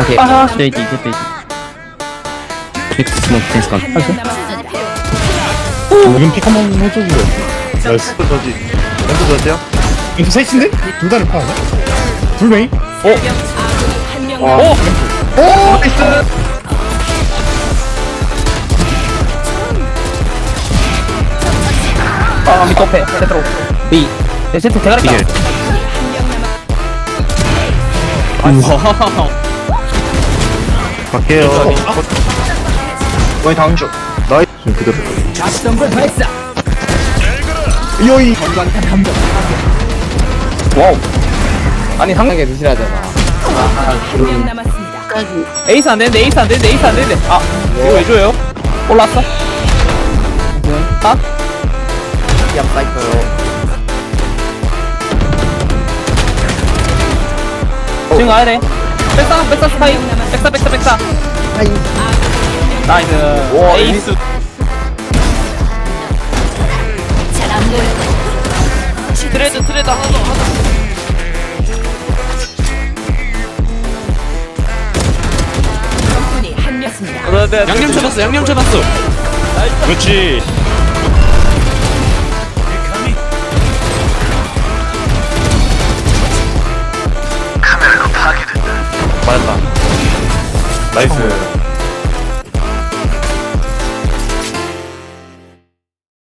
오케이. JD, JD. 픽스 스모크 텐스건. 지금 픽 한번 해줘주세요. 나이스. 또 저지. 또 저지요? 이거 셋인데? 둘 다를 파 아니야? 둘 메인? 오! 아, 미코페. 세트로. B. 네, 세트 대가리 이게. 갈게요. 거의 다음 주. 나이스. 지금 그대로. 요이. 와우. 아니, 상당하게 드시라 되나. 한명 남았습니다. 에이스 안 되는데, 에이스 안 되는데, 에이스 안 되는데. 아, 이거 왜 줘요? 올랐어? 아? 얍 사이퍼요. 지금 가야 돼. 백사, 백사 스파이. 백사, 백사. 나이스. 와, 에이스. 잘안 보여. 트레드, 트레드 하나 더, 하나 더. 적군이 한명 있습니다. 양념 쳐봤어, 양념 쳐봤어. 그렇지. 맞았다. 나이스.